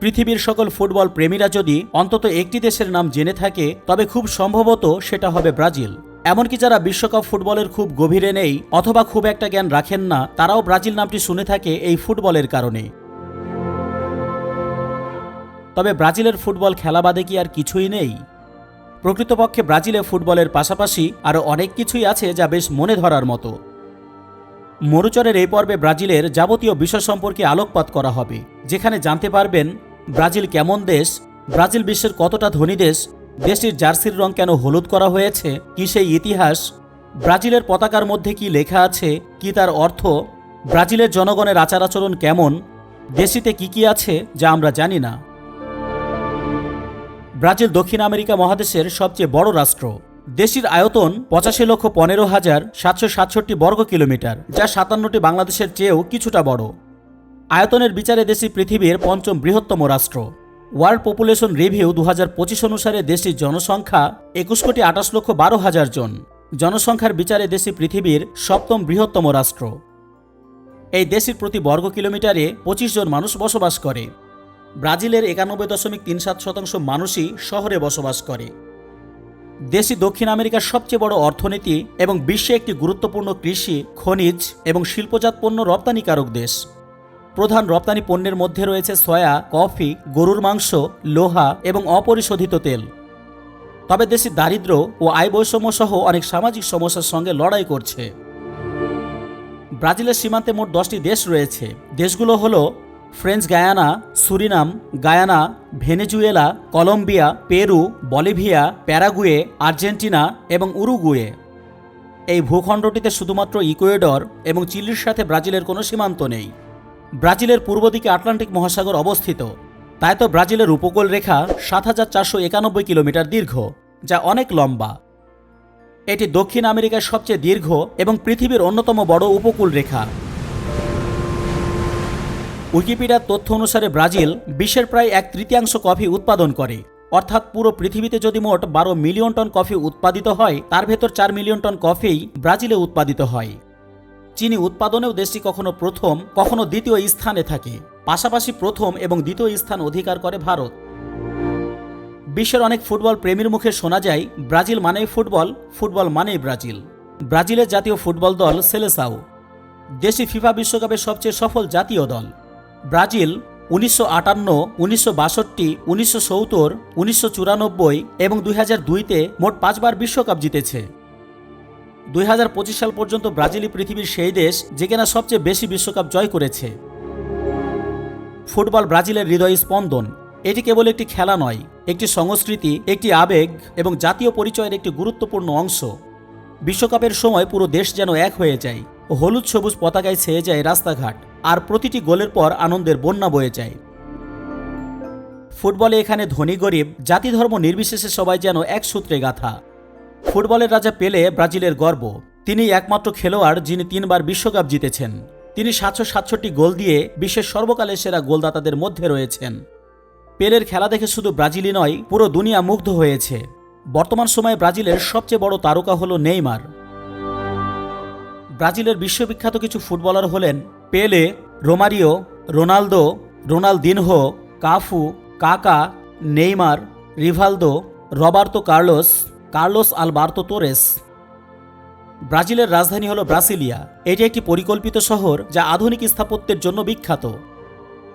পৃথিবীর সকল ফুটবল প্রেমীরা যদি অন্তত একটি দেশের নাম জেনে থাকে, তবে খুব সম্ভবত সেটা হবে ব্রাজিল। এমনকি যারা বিশ্বকাপ ফুটবলের খুব গভীরে নেই অথবা খুব একটা জ্ঞান রাখেন না, তারাও ব্রাজিল নামটি শুনে থাকে এই ফুটবলের কারণে। তবে ব্রাজিলের ফুটবল খেলা বাদে কি আর কিছুই নেই? প্রকৃতপক্ষে ব্রাজিলে ফুটবলের পাশাপাশি আরও অনেক কিছুই আছে যা বেশ মনে ধরার মতো। মরুচরের এই পর্বে ব্রাজিলের যাবতীয় বিষয় সম্পর্কে আলোকপাত করা হবে, যেখানে জানতে পারবেন ব্রাজিল কেমন দেশ? ব্রাজিল বিশ্বের কতটা ধনী দেশ? দেশটির জার্সির রং কেন হলুদ করা হয়েছে? কি সেই ইতিহাস? ব্রাজিলের পতাকার মধ্যে কি লেখা আছে? কি তার অর্থ? ব্রাজিলের জনগণের আচার আচরণ কেমন? দেশটিতে কি কি আছে যা আমরা জানি না। ব্রাজিল দক্ষিণ আমেরিকা মহাদেশের সবচেয়ে বড় রাষ্ট্র। দেশটির আয়তন পঁচাশি লক্ষ পনেরো হাজার সাতশো সাতষট্টি বর্গ কিলোমিটার যা সাতান্নটি বাংলাদেশের চেয়েও কিছুটা বড়। আয়তনের বিচারে দেশটি পৃথিবীর পঞ্চম বৃহত্তম রাষ্ট্র। ওয়ার্ল্ড পপুলেশন রিভিউ দু হাজার পঁচিশ অনুসারে দেশটির জনসংখ্যা একুশ কোটি আঠাশ লক্ষ বারো হাজার জন। জনসংখ্যার বিচারে দেশটি পৃথিবীর সপ্তম বৃহত্তম রাষ্ট্র। এই দেশটির প্রতি বর্গ কিলোমিটারে পঁচিশ জন মানুষ বসবাস করে। ব্রাজিলের একানব্বই দশমিক তিন সাত শতাংশ মানুষই শহরে বসবাস করে। দেশটি দক্ষিণ আমেরিকার সবচেয়ে বড় অর্থনীতি এবং বিশ্বে একটি গুরুত্বপূর্ণ কৃষি, খনিজ এবং শিল্পজাত পণ্য রপ্তানিকারক দেশ। প্রধান রপ্তানি পণ্যের মধ্যে রয়েছে সয়া, কফি, গরুর মাংস, লোহা এবং অপরিশোধিত তেল। তবে দেশটি দারিদ্র্য ও আয় বৈষম্য সহ অনেক সামাজিক সমস্যার সঙ্গে লড়াই করছে। ব্রাজিলের সীমান্তে মোট দশটি দেশ রয়েছে। দেশগুলো হলো French Guiana, Suriname, Guyana, Venezuela, Colombia, Peru, Bolivia, Paraguay, Argentina এবং উরুগুয়ে। এই ভূখণ্ডটিতে শুধুমাত্র ইকুয়েডর এবং চিলির সাথে ব্রাজিলের কোনো সীমান্ত নেই। ব্রাজিলের পূর্ব দিকে আটলান্টিক মহাসাগর অবস্থিত। তাই তো ব্রাজিলের উপকূল রেখা সাত হাজার চারশো একানব্বই কিলোমিটার দীর্ঘ, যা অনেক লম্বা। এটি দক্ষিণ আমেরিকার সবচেয়ে দীর্ঘ এবং পৃথিবীর অন্যতম বড় উপকূল রেখা উইকিপিডিয়ার তথ্য অনুসারে ব্রাজিল বিশ্বের প্রায় এক তৃতীয়াংশ কফি উৎপাদন করে। অর্থাৎ পুরো পৃথিবীতে যদি মোট বারো মিলিয়ন টন কফি উৎপাদিত হয়, তার ভেতর চার মিলিয়ন টন কফিই ব্রাজিলে উৎপাদিত হয়। চিনি উৎপাদনেও দেশটি কখনো প্রথম, কখনো দ্বিতীয় স্থানে থাকে। পাশাপাশি প্রথম এবং দ্বিতীয় স্থান অধিকার করে ভারত। বিশ্বের অনেক ফুটবল প্রেমীর মুখে শোনা যায়, ব্রাজিল মানেই ফুটবল ফুটবল মানেই ব্রাজিল। ব্রাজিলের জাতীয় ফুটবল দল সেলেসাও। দেশি ফিফা বিশ্বকাপের সবচেয়ে সফল জাতীয় দল। ব্রাজিল উনিশশো আটান্ন, উনিশশো বাষট্টি, উনিশশো সত্তর, উনিশশো চুরানব্বই এবং দুই হাজার দুইতে মোট পাঁচবার বিশ্বকাপ জিতেছে। দুই হাজার পঁচিশ সাল পর্যন্ত ব্রাজিলই পৃথিবীর সেই দেশ যে কিনা সবচেয়ে বেশি বিশ্বকাপ জয় করেছে। ফুটবল ব্রাজিলের হৃদয় স্পন্দন। এটি কেবল একটি খেলা নয়, একটি সংস্কৃতি, একটি আবেগ এবং জাতীয় পরিচয়ের একটি গুরুত্বপূর্ণ অংশ। বিশ্বকাপের সময় পুরো দেশ যেন এক হয়ে যায়। হলুদ সবুজ পতাকায় ছেয়ে যায় রাস্তাঘাট, আর প্রতিটি গোলের পর আনন্দের বন্যা বয়ে যায়। ফুটবলে এখানে ধনী গরিব জাতি ধর্ম নির্বিশেষে সবাই যেন এক সূত্রে গাথা। ফুটবলের রাজা পেলে ব্রাজিলের গর্ব। তিনি একমাত্র খেলোয়াড় যিনি তিনবার বিশ্বকাপ জিতেছেন। তিনি সাতশো সাতষট্টি গোল দিয়ে বিশ্বের সর্বকালের সেরা গোলদাতাদের মধ্যে রয়েছেন। পেলের খেলা দেখে শুধু ব্রাজিলই নয়, পুরো দুনিয়া মুগ্ধ হয়েছে। বর্তমান সময়ে ব্রাজিলের সবচেয়ে বড় তারকা হল নেইমার। ব্রাজিলের বিশ্ববিখ্যাত কিছু ফুটবলার হলেন Pele, Romario, Ronaldo, Ronaldinho, Cafu, Kaka, Neymar, Rivaldo, Roberto Carlos Carlos Alberto Torres. ব্রাজিলের রাজধানী হল ব্রাসিলিয়া। এটি একটি পরিকল্পিত শহর যা আধুনিক স্থাপত্যের জন্য বিখ্যাত।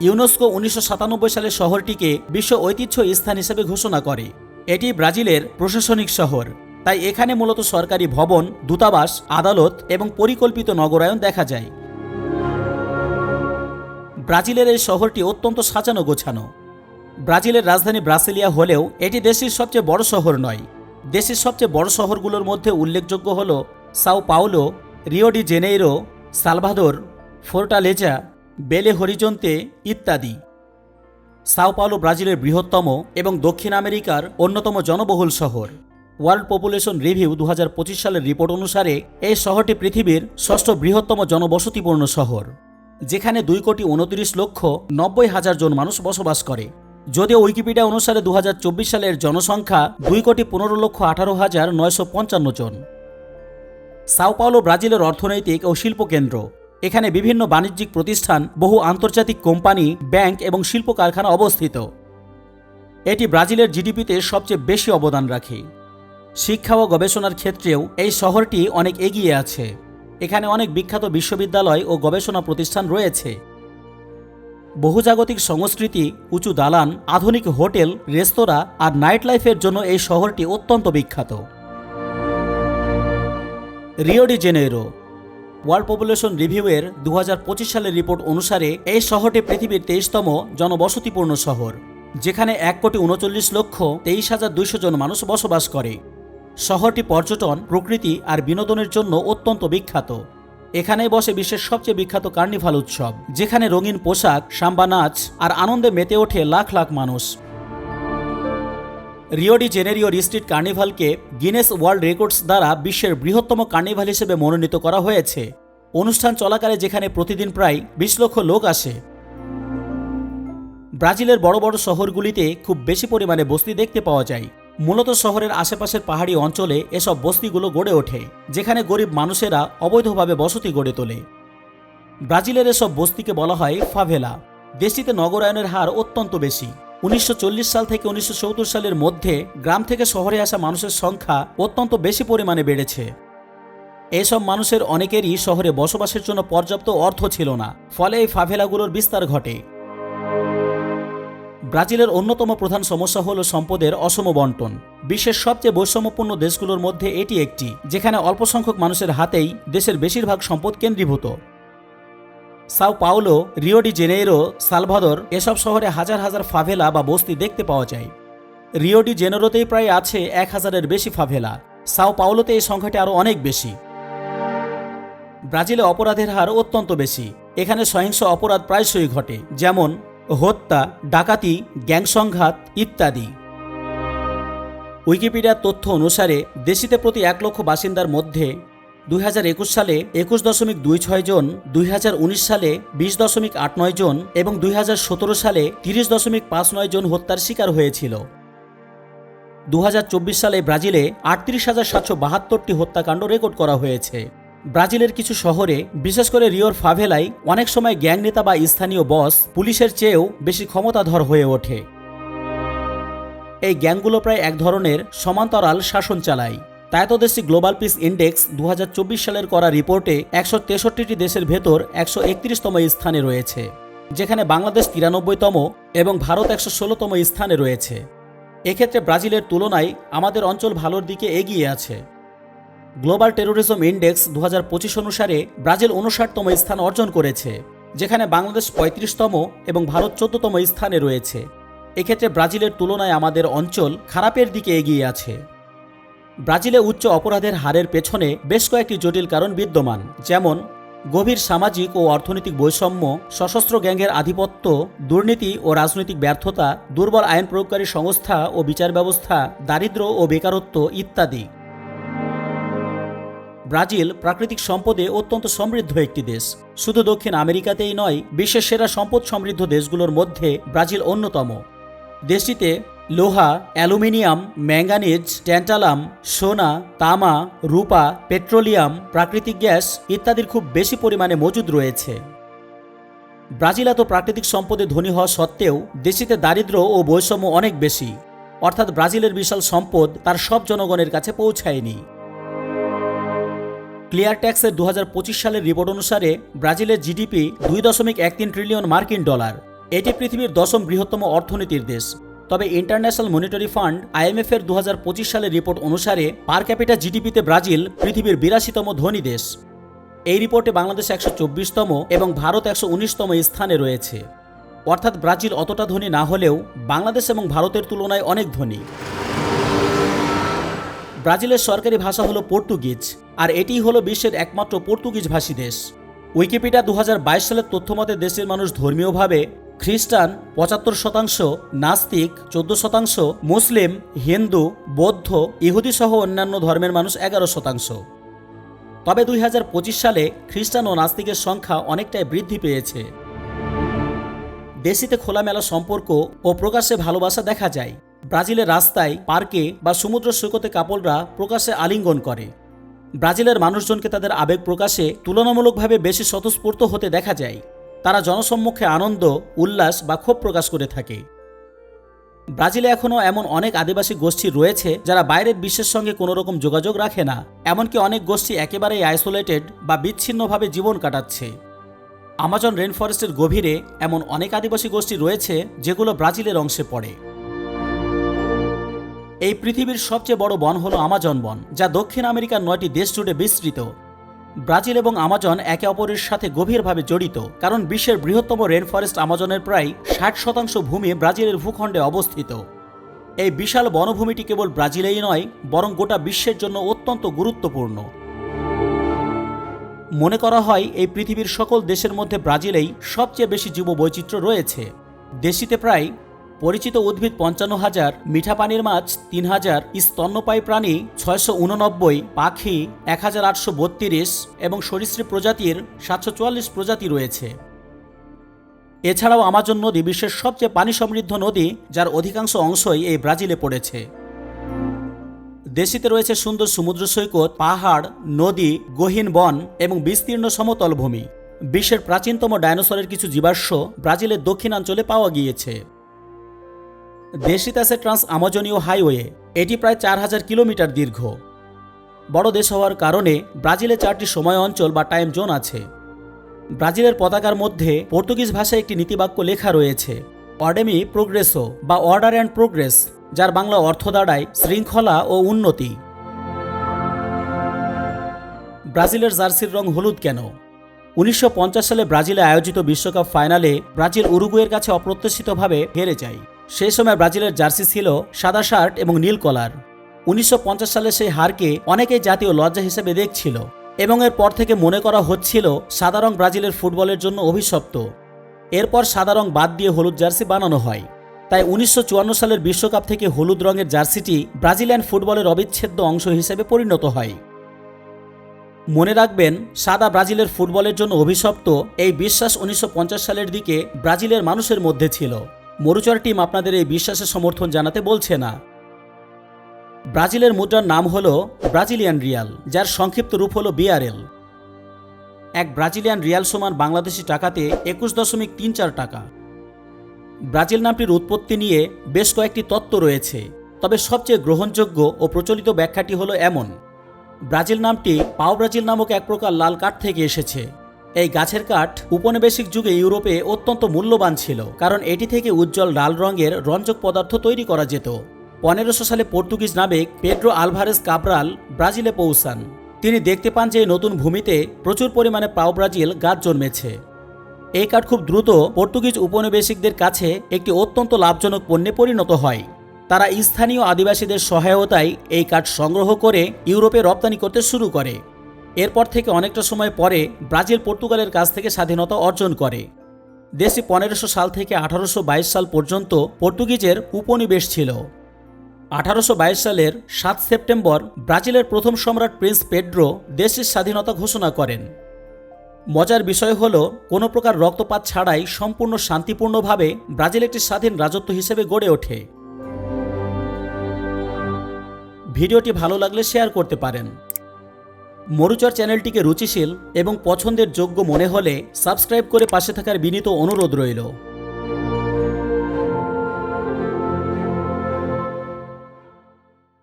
ইউনেস্কো উনিশশো সালে শহরটিকে বিশ্ব ঐতিহ্য স্থান হিসেবে ঘোষণা করে। এটি ব্রাজিলের প্রশাসনিক শহর। তাই এখানে মূলত সরকারি ভবন, দূতাবাস, আদালত এবং পরিকল্পিত নগরায়ন দেখা যায়। ব্রাজিলের এই শহরটি অত্যন্ত সাজানো গোছানো ব্রাজিলের রাজধানী ব্রাসিলিয়া হলেও এটি দেশের সবচেয়ে বড় শহর নয়। দেশের সবচেয়ে বড় শহরগুলোর মধ্যে উল্লেখযোগ্য হল Sao Paulo, Rio de Janeiro, Salvador Fortaleza Belo Horizonte ইত্যাদি। সাও পাওলো ব্রাজিলের বৃহত্তম এবং দক্ষিণ আমেরিকার অন্যতম জনবহুল শহর। ওয়ার্ল্ড পপুলেশন রিভিউ দু হাজার পঁচিশ সালের রিপোর্ট অনুসারে এই শহরটি পৃথিবীর ষষ্ঠ বৃহত্তম জনবসতিপূর্ণ শহর, যেখানে দুই কোটি উনত্রিশ লক্ষ নব্বই হাজার জন মানুষ বসবাস করে। যদিও উইকিপিডিয়া অনুসারে দু হাজার চব্বিশ সালের জনসংখ্যা দুই কোটি পনেরো লক্ষ আঠারো হাজার নয়শো পঞ্চান্ন জন। সাও পাওলো ব্রাজিলের অর্থনৈতিক ও শিল্প কেন্দ্র। এখানে বিভিন্ন বাণিজ্যিক প্রতিষ্ঠান, বহু আন্তর্জাতিক কোম্পানি, ব্যাংক এবং শিল্প কারখানা অবস্থিত। এটি ব্রাজিলের জিডিপিতে সবচেয়ে বেশি অবদান রাখে। শিক্ষা ও গবেষণার ক্ষেত্রেও এই শহরটি অনেক এগিয়ে আছে। এখানে অনেক বিখ্যাত বিশ্ববিদ্যালয় ও গবেষণা প্রতিষ্ঠান রয়েছে। বহুজাগতিক সংস্কৃতি, উঁচু দালান, আধুনিক হোটেল, রেস্তোরাঁ আর নাইট লাইফের জন্য এই শহরটি অত্যন্ত বিখ্যাত। Rio de Janeiro world population রিভিউয়ের দু হাজার পঁচিশ সালের রিপোর্ট অনুসারে এই শহরটি পৃথিবীর তেইশতম জনবসতিপূর্ণ শহর, যেখানে এক কোটি উনচল্লিশ লক্ষ তেইশ হাজার দুইশো জন মানুষ বসবাস করে। শহরটি পর্যটন, প্রকৃতি আর বিনোদনের জন্য অত্যন্ত বিখ্যাত। এখানে বসে বিশ্বের সবচেয়ে বিখ্যাত কার্নিভাল উৎসব, যেখানে রঙিন পোশাক, সাম্বা নাচ আর আনন্দে মেতে ওঠে লাখ লাখ মানুষ। রিওডি জেনেরিও স্ট্রিট কার্নিভালকে গিনেস ওয়ার্ল্ড রেকর্ডস দ্বারা বিশ্বের বৃহত্তম কার্নিভাল হিসেবে মনোনীত করা হয়েছে। অনুষ্ঠান চলাকালে যেখানে প্রতিদিন প্রায় বিশ লক্ষ লোক আসে। ব্রাজিলের বড় বড় শহরগুলিতে খুব বেশি পরিমাণে বস্তি দেখতে পাওয়া যায়। মূলত শহরের আশেপাশের পাহাড়ি অঞ্চলে এসব বস্তিগুলো গড়ে ওঠে, যেখানে গরিব মানুষেরা অবৈধভাবে বসতি গড়ে তোলে। ব্রাজিলের এসব বস্তিকে বলা হয় ফাভেলা দেশটিতে নগরায়নের হার অত্যন্ত বেশি। উনিশশো চল্লিশ সাল থেকে উনিশশো সালের মধ্যে গ্রাম থেকে শহরে আসা মানুষের সংখ্যা অত্যন্ত বেশি পরিমাণে বেড়েছে। এসব মানুষের অনেকেরই শহরে বসবাসের জন্য পর্যাপ্ত অর্থ ছিল না, ফলে এই ফাভেলাগুলোর বিস্তার ঘটে। ব্রাজিলের অন্যতম প্রধান সমস্যা হল সম্পদের অসম বন্টন। বিশ্বের সবচেয়ে বৈষম্যপূর্ণ দেশগুলোর মধ্যে এটি একটি, যেখানে অল্প সংখ্যক মানুষের হাতেই দেশের বেশিরভাগ সম্পদ কেন্দ্রীভূত। Sao Paulo, Rio de Janeiro, Salvador এসব শহরে হাজার হাজার ফাভেলা বা বস্তি দেখতে পাওয়া যায়। রিও ডি জেনেরোতেই প্রায় আছে এক হাজারের বেশি ফাভেলা। সাও পাওলোতে এই সংখ্যাটি আরও অনেক বেশি। ব্রাজিলে অপরাধের হার অত্যন্ত বেশি। এখানে সহিংস অপরাধ প্রায়শই ঘটে, যেমন হত্যা, ডাকাতি গ্যাং সংঘাত ইত্যাদি। উইকিপিডিয়ার তথ্য অনুসারে দেশিতে প্রতি এক লক্ষ বাসিন্দার মধ্যে দুই হাজার একুশ সালে একুশ দশমিক দুই ছয় জন, দুই হাজার উনিশ সালে বিশ দশমিক আট নয় জন এবং দুই হাজার সতেরো সালে তিরিশ দশমিক পাঁচ নয় জন হত্যার শিকার হয়েছিল। দু হাজার চব্বিশ সালে ব্রাজিলে আটত্রিশ হাজার সাতশো বাহাত্তরটি হত্যাকাণ্ড রেকর্ড করা হয়েছে। ব্রাজিলের কিছু শহরে, বিশেষ করে রিওর ফাভেলায়, অনেক সময় গ্যাং নেতা বা স্থানীয় বস পুলিশের চেয়েও বেশি ক্ষমতাধর হয়ে ওঠে। এই গ্যাংগুলো প্রায় এক ধরনের সমান্তরাল শাসন চালায়। তাইতদেশি গ্লোবাল পিস ইন্ডেক্স দু হাজার চব্বিশ সালের করা রিপোর্টে একশো তেষট্টিটি দেশের ভেতর একশো একত্রিশতম স্থানে রয়েছে, যেখানে বাংলাদেশ তিরানব্বইতম এবং ভারত একশো ষোলোতম স্থানে রয়েছে। এক্ষেত্রে ব্রাজিলের তুলনায় আমাদের অঞ্চল ভালোর দিকে এগিয়ে আছে। গ্লোবাল টেরোরিজম ইন্ডেক্স দু হাজার পঁচিশ অনুসারে ব্রাজিল উনষাটতম স্থান অর্জন করেছে, যেখানে বাংলাদেশ পঁয়ত্রিশতম এবং ভারত চোদ্দতম স্থানে রয়েছে। এক্ষেত্রে ব্রাজিলের তুলনায় আমাদের অঞ্চল খারাপের দিকে এগিয়ে আছে। ব্রাজিলে উচ্চ অপরাধের হারের পেছনে বেশ কয়েকটি জটিল কারণ বিদ্যমান, যেমন গভীর সামাজিক ও অর্থনৈতিক বৈষম্য, সশস্ত্র গ্যাংয়ের আধিপত্য, দুর্নীতি ও রাজনৈতিক ব্যর্থতা, দুর্বল আইন প্রয়োগকারী সংস্থা ও বিচার ব্যবস্থা দারিদ্র্য ও বেকারত্ব ইত্যাদি। ব্রাজিল প্রাকৃতিক সম্পদে অত্যন্ত সমৃদ্ধ একটি দেশ। শুধু দক্ষিণ আমেরিকাতেই নয়, বিশ্বের সেরা সম্পদ সমৃদ্ধ দেশগুলোর মধ্যে ব্রাজিল অন্যতম। দেশটিতে লোহা, অ্যালুমিনিয়াম, ম্যাঙ্গানিজ, ট্যান্টালাম, সোনা, তামা, রূপা, পেট্রোলিয়াম, প্রাকৃতিক গ্যাস ইত্যাদির খুব বেশি পরিমাণে মজুদ রয়েছে। ব্রাজিল এত প্রাকৃতিক সম্পদে ধনী হওয়া সত্ত্বেও দেশটিতে দারিদ্র্য ও বৈষম্য অনেক বেশি। অর্থাৎ ব্রাজিলের বিশাল সম্পদ তার সব জনগণের কাছে পৌঁছায়নি। ক্লিয়ার ট্যাক্সের দু হাজার পঁচিশ সালের রিপোর্ট অনুসারে ব্রাজিলের জিডিপি দুই দশমিক এক তিন ট্রিলিয়ন মার্কিন ডলার। এটি পৃথিবীর দশম বৃহত্তম অর্থনীতির দেশ। তবে ইন্টারন্যাশনাল মনিটারি ফান্ড আইএমএফ এর দু হাজার পঁচিশ সালের রিপোর্ট অনুসারে পার ক্যাপিটা জিডিপিতে ব্রাজিল পৃথিবীর বিরাশিতম ধনী দেশ। এই রিপোর্টে বাংলাদেশ একশো চব্বিশতম এবং ভারত একশো উনিশতম স্থানে রয়েছে। অর্থাৎ ব্রাজিল অতটা ধনী না হলেও বাংলাদেশ এবং ভারতের তুলনায় অনেক ধনী। ব্রাজিলের সরকারি ভাষা হলো পর্তুগিজ। আর এটিই হলো বিশ্বের একমাত্র পর্তুগিজ ভাষী দেশ। উইকিপিডিয়া দু হাজার বাইশ সালের তথ্যমতে দেশের মানুষ ধর্মীয়ভাবে খ্রিস্টান, পঁচাত্তর শতাংশ, নাস্তিক, চোদ্দ শতাংশ, মুসলিম, হিন্দু, বৌদ্ধ, ইহুদি সহ অন্যান্য ধর্মের মানুষ এগারো শতাংশ। তবে দুই হাজার পঁচিশ সালে খ্রিস্টান ও নাস্তিকের সংখ্যা অনেকটাই বৃদ্ধি পেয়েছে। দেশিতে খোলামেলা সম্পর্ক ও প্রকাশ্যে ভালোবাসা দেখা যায়। ব্রাজিলের রাস্তায়, পার্কে বা সমুদ্র সৈকতে কাপড়রা প্রকাশ্যে আলিঙ্গন করে। ব্রাজিলের মানুষজনকে তাদের আবেগ প্রকাশে তুলনামূলকভাবে বেশি স্বতঃস্ফূর্ত হতে দেখা যায়। তারা জনসম্মুখে আনন্দ, উল্লাস বা ক্ষোভ প্রকাশ করে থাকে। ব্রাজিলে এখনও এমন অনেক আদিবাসী গোষ্ঠী রয়েছে যারা বাইরের বিশ্বের সঙ্গে কোনো রকম যোগাযোগ রাখে না, এমনকি অনেক গোষ্ঠী একেবারেই আইসোলেটেড বা বিচ্ছিন্নভাবে জীবন কাটাচ্ছে। আমাজন রেন ফরেস্টের গভীরে এমন অনেক আদিবাসী গোষ্ঠী রয়েছে যেগুলো ব্রাজিলের অংশে পড়ে। এই পৃথিবীর সবচেয়ে বড় বন হলো আমাজন বন, যা দক্ষিণ আমেরিকার নয়টি দেশ জুড়ে বিস্তৃত। ব্রাজিল এবং আমাজন একে অপরের সাথে গভীরভাবে জড়িত, কারণ বিশ্বের বৃহত্তম রেন ফরেস্ট আমাজনের প্রায় ষাট শতাংশ ভূমি ব্রাজিলের ভূখণ্ডে অবস্থিত। এই বিশাল বনভূমিটি কেবল ব্রাজিলেই নয়, বরং গোটা বিশ্বের জন্য অত্যন্ত গুরুত্বপূর্ণ। মনে করা হয়, এই পৃথিবীর সকল দেশের মধ্যে ব্রাজিলেই সবচেয়ে বেশি জীববৈচিত্র্য রয়েছে। দেশটিতে প্রায় পরিচিত উদ্ভিদ পঞ্চান্ন হাজার, মিঠা পানির মাছ তিন হাজার, স্তন্যপায়ী প্রাণী ছয়শো উননব্বই, পাখি এক হাজার আটশো বত্রিশ এবং সরীসৃপ প্রজাতির সাতশো চুয়াল্লিশ প্রজাতি রয়েছে। এছাড়াও আমাজন নদী বিশ্বের সবচেয়ে পানি সমৃদ্ধ নদী, যার অধিকাংশ অংশই এই ব্রাজিলে পড়েছে। দেশিতে রয়েছে সুন্দর সমুদ্র সৈকত, পাহাড়, নদী, গহীন বন এবং বিস্তীর্ণ সমতল ভূমি বিশ্বের প্রাচীনতম ডায়নোসরের কিছু জীবাশ্ম ব্রাজিলের দক্ষিণাঞ্চলে পাওয়া গিয়েছে। দেশটিতে আছে ট্রান্স আমাজনীয় হাইওয়ে। এটি প্রায় চার হাজার কিলোমিটার দীর্ঘ। বড় দেশ হওয়ার কারণে ব্রাজিলে চারটি সময় অঞ্চল বা টাইম জোন আছে। ব্রাজিলের পতাকার মধ্যে পর্তুগিজ ভাষায় একটি নীতিবাক্য লেখা রয়েছে অডেমি প্রোগ্রেসো বা অর্ডার অ্যান্ড প্রোগ্রেস যার বাংলা অর্থ দাঁড়ায় শৃঙ্খলা ও উন্নতি। ব্রাজিলের জার্সির রং হলুদ কেন? উনিশশো পঞ্চাশ সালে ব্রাজিলে আয়োজিত বিশ্বকাপ ফাইনালে ব্রাজিল উরুগুয়ের কাছে অপ্রত্যাশিতভাবে হেরে যায়। সেই সময় ব্রাজিলের জার্সি ছিল সাদা শার্ট এবং নীল কলার। উনিশশো পঞ্চাশ সালে সেই হারকে অনেকেই জাতীয় লজ্জা হিসেবে দেখছিল এবং এর পর থেকে মনে করা হচ্ছিল সাদা রং ব্রাজিলের ফুটবলের জন্য অভিশপ্ত। এরপর সাদা রং বাদ দিয়ে হলুদ জার্সি বানানো হয়। তাই উনিশশো চুয়ান্ন সালের বিশ্বকাপ থেকে হলুদ রঙের জার্সিটি ব্রাজিলিয়ান ফুটবলের অবিচ্ছেদ্য অংশ হিসেবে পরিণত হয়। মনে রাখবেন, সাদা ব্রাজিলের ফুটবলের জন্য অভিশপ্ত এই বিশ্বাস উনিশশো পঞ্চাশ সালের দিকে ব্রাজিলের মানুষের মধ্যে ছিল। মরুচর টিম আপনাদের এই বিশ্বাসের সমর্থন জানাতে বলছে না। ব্রাজিলের মুদ্রার নাম হল ব্রাজিলিয়ান রিয়াল, যার সংক্ষিপ্ত রূপ হল বিআরএল। এক ব্রাজিলিয়ান রিয়াল সমান বাংলাদেশি টাকাতে একুশ দশমিক তিন চার টাকা। ব্রাজিল নামটির উৎপত্তি নিয়ে বেশ কয়েকটি তত্ত্ব রয়েছে, তবে সবচেয়ে গ্রহণযোগ্য ও প্রচলিত ব্যাখ্যাটি হলো এমন। ব্রাজিল নামটি পাও ব্রাজিল নামক এক প্রকার লাল কাঠ থেকে এসেছে। এই গাছের কাঠ উপনিবেশিক যুগে ইউরোপে অত্যন্ত মূল্যবান ছিল, কারণ এটি থেকে উজ্জ্বল লাল রঙের রঞ্জক পদার্থ তৈরি করা যেত। পনেরোশো সালে পর্তুগিজ নাবিক পেড্রো আলভারেস কাবরাল ব্রাজিলে পৌঁছান। তিনি দেখতে পান যে নতুন ভূমিতে প্রচুর পরিমাণে পাও ব্রাজিল গাছ জন্মেছে। এই কাঠ খুব দ্রুত পর্তুগিজ উপনিবেশিকদের কাছে একটি অত্যন্ত লাভজনক পণ্যে পরিণত হয়। তারা স্থানীয় আদিবাসীদের সহায়তায় এই কাঠ সংগ্রহ করে ইউরোপে রপ্তানি করতে শুরু করে। এরপর থেকে অনেকটা সময় পরে ব্রাজিল পর্তুগালের কাছ থেকে স্বাধীনতা অর্জন করে। দেশটি পনেরোশো সাল থেকে আঠারোশো বাইশ সাল পর্যন্ত পর্তুগিজের উপনিবেশ ছিল। আঠারোশো বাইশ সালের সাত সেপ্টেম্বর ব্রাজিলের প্রথম সম্রাট প্রিন্স পেড্রো দেশের স্বাধীনতা ঘোষণা করেন। মজার বিষয় হল, কোনো প্রকার রক্তপাত ছাড়াই সম্পূর্ণ শান্তিপূর্ণভাবে ব্রাজিল একটি স্বাধীন রাজত্ব হিসেবে গড়ে ওঠে। ভিডিওটি ভালো লাগলে শেয়ার করতে পারেন। মরুচর চ্যানেলটিকে রুচিশীল এবং পছন্দের যোগ্য মনে হলে সাবস্ক্রাইব করে পাশে থাকার বিনীত অনুরোধ রইল।